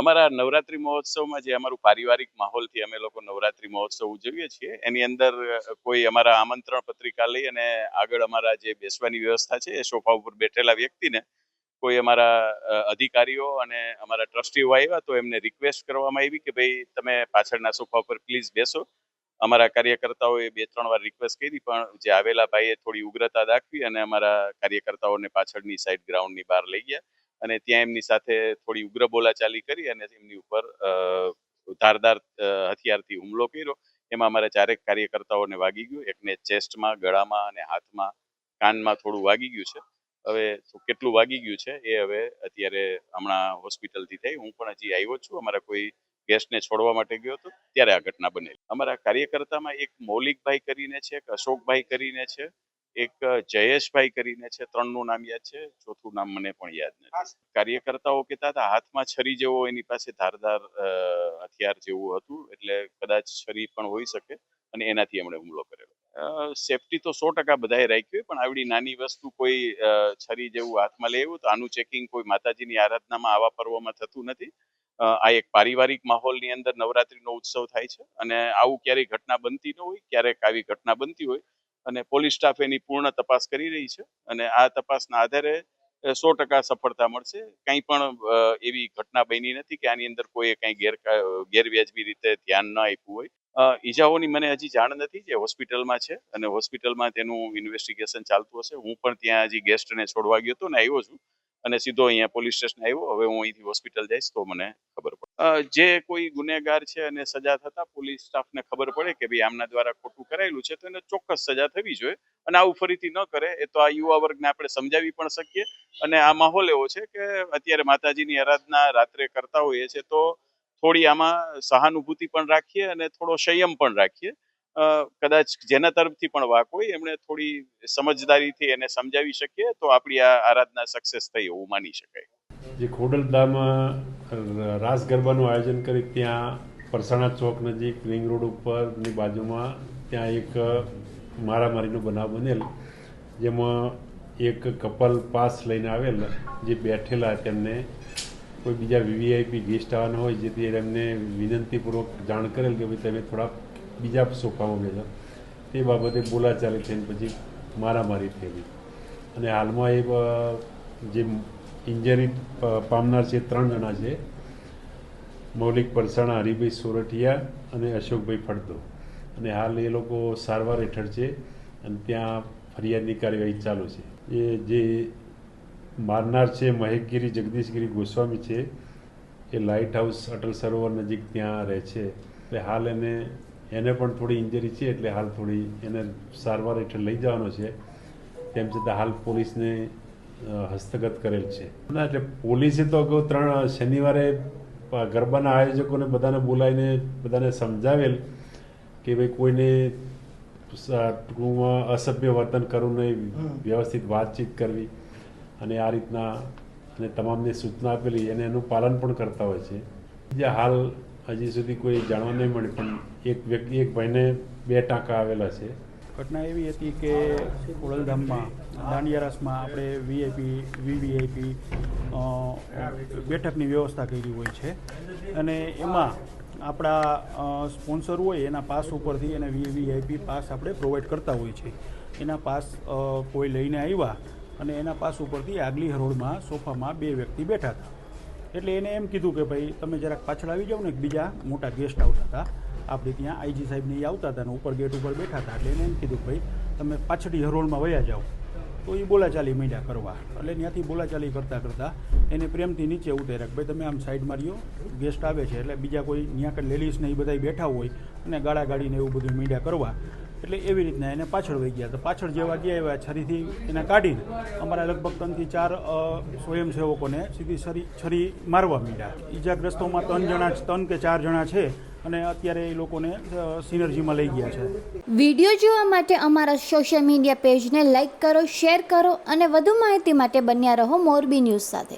અમારા નવરાત્રી મહોત્સવમાં જે અમારું પારિવારિક માહોલથી અમે લોકો નવરાત્રી મહોત્સવ ઉજવીએ છીએ, એની અંદર કોઈ અમારા આમંત્રણ પત્રિકા લઈ અને આગળ અમારા જે બેસવાની વ્યવસ્થા છે એ સોફા ઉપર બેઠેલા વ્યક્તિને કોઈ અમારા અધિકારીઓ અને અમારા ટ્રસ્ટીઓ આવ્યા તો એમને રિક્વેસ્ટ કરવામાં આવી કે ભાઈ તમે પાછળના સોફા ઉપર પ્લીઝ બેસો. અમારા કાર્યકર્તાઓએ બે, ત્રણ વાર રિક્વેસ્ટ કરી પણ જે આવેલા ભાઈએ થોડી ઉગ્રતા દાખવી અને અમારા કાર્યકર્તાઓને પાછળની સાઈડ ગ્રાઉન્ડની બહાર લઈ ગયા. અને ત્યાં એમની સાથે થોડી ઉગ્ર બોલાચાલી કરી અને એમની ઉપર ધારદાર હથિયારથી હુમલો કર્યો. એમાં અમારા ચારેક કાર્યકર્તાઓને વાગી ગયું. એકને ચેસ્ટમાં, ગળામાં અને હાથમાં, કાનમાં થોડું વાગી ગયું છે. હવે કેટલું વાગી ગયું છે એ હવે અત્યારે હમણાં હોસ્પિટલથી થઈ. હું પણ હજી આવ્યો છું. અમારા કોઈ ગેસ્ટને છોડવા માટે ગયો હતો. ત્યારે આ ઘટના બનેલી. અમારા કાર્યકર્તામાં એક મૌલિકભાઈ કરીને છે, એક અશોકભાઈ કરીને છે. એક જયેશભાઈ કરીને છે ત્રણનું નામ યાદ છે. ચોથું નામ મને પણ યાદ નથી. કાર્યકર્તાઓ કહેતા હતા હાથમાં છરી જેવો એની પાસે ધારદાર હથિયાર જેવું હતું એટલે કદાચ છરી પણ હોઈ શકે. અને એનાથી એમણે હુમલો કરેલો. સેફટી તો સો ટકા બધાએ રાખી હોય પણ આવડી નાની વસ્તુ કોઈ છરી જેવું હાથમાં લેવું તો આનું ચેકિંગ કોઈ માતાજીની આરાધનામાં આવા પર્વમાં થતું નથી. આ એક પારિવારિક માહોલની અંદર નવરાત્રીનો ઉત્સવ થાય છે અને આવું ક્યારેય ઘટના બનતી ન હોય ક્યારેક આવી ઘટના બનતી હોય અને પોલીસ સ્ટાફ એની પૂર્ણ તપાસ કરી રહી છે અને આ તપાસના આધારે સો ટકા સફળતા મળશે. કંઈ પણ એવી ઘટના બની નથી કે આની અંદર કોઈએ કંઈ ગેર ગેરવ્યાજબી રીતે ધ્યાન ન આપ્યું હોય. ઈજાઓની મને હજી જાણ નથી જે હોસ્પિટલમાં છે અને હોસ્પિટલમાં તેનું ઇન્વેસ્ટિગેશન ચાલતું હશે. હું પણ ત્યાં હજી ગેસ્ટને છોડવા ગયો હતો ને આવ્યો છું. અને સીધો અહીંયા પોલીસ સ્ટેશન આવ્યો. હવે હું અહીંથી હોસ્પિટલ જઈશ તો મને ખબર પડે. જે કોઈ ગુનેગાર છે અને સજા થતા પોલીસ સ્ટાફને ખબર પડે કે ભાઈ આમના દ્વારા ખોટું કરાયેલું છે, તો એને ચોક્કસ સજા થવી જોઈએ અને આવું ફરીથી ન કરે. એ તો આ યુવા વર્ગને આપણે સમજાવી પણ શકીએ. અને આ માહોલ એવો છે કે અત્યારે માતાજીની આરાધના રાત્રે કરતા હોઈએ છે તો થોડી આમાં સહાનુભૂતિ પણ રાખીએ અને થોડો સંયમ પણ રાખીએ. કદાચ જેના તરફથી પણ વાક હોય, એમણે થોડી સમજદારીથી એને સમજાવી શકીએ, તો આપણી આ આરાધના સક્સેસ થઈ એવું માની શકાય. જે ખોડલધામાં રાસ ગરબાનું આયોજન કરી, ત્યાં પરસાણા ચોક નજીક, રિંગ રોડ ઉપરની બાજુમાં ત્યાં એક મારામારીનો બનાવ બનેલ, જેમાં એક કપલ પાસ લઈને આવેલ, જે બેઠેલા તેમને કોઈ બીજા વીવીઆઈપી ગેસ્ટ આવવાના હોય, જેથી એમને વિનંતીપૂર્વક જાણ કરેલ કે ભાઈ તમે થોડા બીજા સોફામાં બેસો તે બાબતે બોલાચાલી થઈને પછી મારામારી થયેલી. અને હાલમાં એ જે ઇન્જરી પામનાર છે ત્રણ જણા છે. મૌલિક પરસાણા, હરિભાઈ સોરઠિયા અને અશોકભાઈ ફળદો. અને હાલ એ લોકો સારવાર હેઠળ છે અને ત્યાં ફરિયાદની કાર્યવાહી ચાલુ છે. એ જે મારનાર છે મહેકગીરી, જગદીશગીરી ગોસ્વામી છે, એ લાઇટ હાઉસ, અટલ સરોવર નજીક ત્યાં રહે છે. એટલે હાલ એને એને પણ થોડી ઇન્જરી છે એટલે હાલ થોડી એને સારવાર હેઠળ લઈ જવાનો છે. તેમ છતાં હાલ પોલીસને હસ્તગત કરેલ છે. ના એટલે પોલીસે તો અગાઉ ત્રણ શનિવારે ગરબાના આયોજકોને બધાને બોલાવીને બધાને સમજાવેલ કે ભાઈ કોઈને ટૂંકમાં અસભ્ય વર્તન કરવું નહીં વ્યવસ્થિત વાતચીત કરવી અને આ રીતના અને તમામને સૂચના આપેલી અને એનું પાલન પણ કરતા હોય છે. જે હાલ હજી સુધી કોઈ જાણવા નહીં મળે, પણ એક વ્યક્તિ, એક ભાઈને બે ટાંકા આવેલા છે. ઘટના એવી હતી કે ખોડલધામમાં દાંડિયારાસમાં આપણે વીઆઈપી વીવીઆઈપી બેઠકની વ્યવસ્થા કરી હોય છે. અને એમાં આપણા સ્પોન્સર હોય, એના પાસ ઉપરથી એને વીવીઆઈપી પાસ આપણે પ્રોવાઈડ કરતા હોય છે. એના પાસ કોઈ લઈને આવ્યા અને એના પાસ ઉપરથી આગલી હરોળમાં સોફામાં બે વ્યક્તિ બેઠા હતા. એટલે એને એમ કીધું કે ભાઈ, તમે જરાક પાછળ આવી જાઓ ને બીજા મોટા ગેસ્ટ આવતા હતા. આપણે ત્યાં આઈજી સાહેબને એ આવતા હતા ને, ઉપર ગેટ ઉપર બેઠા હતા. એટલે એને એમ કીધું ભાઈ, તમે પાછળથી હરોળમાં વયા જાઓ. તો એ બોલાચાલી માંડ્યા કરવા. એટલે ત્યાંથી બોલાચાલી કરતાં કરતાં એને પ્રેમથી નીચે ઉતાર્યા કે ભાઈ, તમે આમ સાઈડમાં રહ્યો ગેસ્ટ આવે છે. એટલે બીજા કોઈ ત્યાં કઈ લેડીઝને એ બધા બેઠા હોય અને ગાળા ગાડીને એવું બધું મીડિયા કરવા. એટલે એવી રીતના એને પાછળ વહી ગયા. તો પાછળ જેવા ગયા એવા છરીથી એને કાઢીને અમારા લગભગ ત્રણથી ચાર સ્વયંસેવકોને સીધી છરી છરી મારવા માંડ્યા. ઈજાગ્રસ્તોમાં ત્રણ જણા ત્રણ કે ચાર જણા છે અને અત્યારે એ લોકોને સિનર્જીમાં લઈ ગયા છે. વીડિયો જોવા માટે અમારા સોશિયલ મીડિયા પેજને લાઇક કરો, શેર કરો અને વધુ માહિતી માટે બન્યા રહો મોરબી ન્યૂઝ સાથે.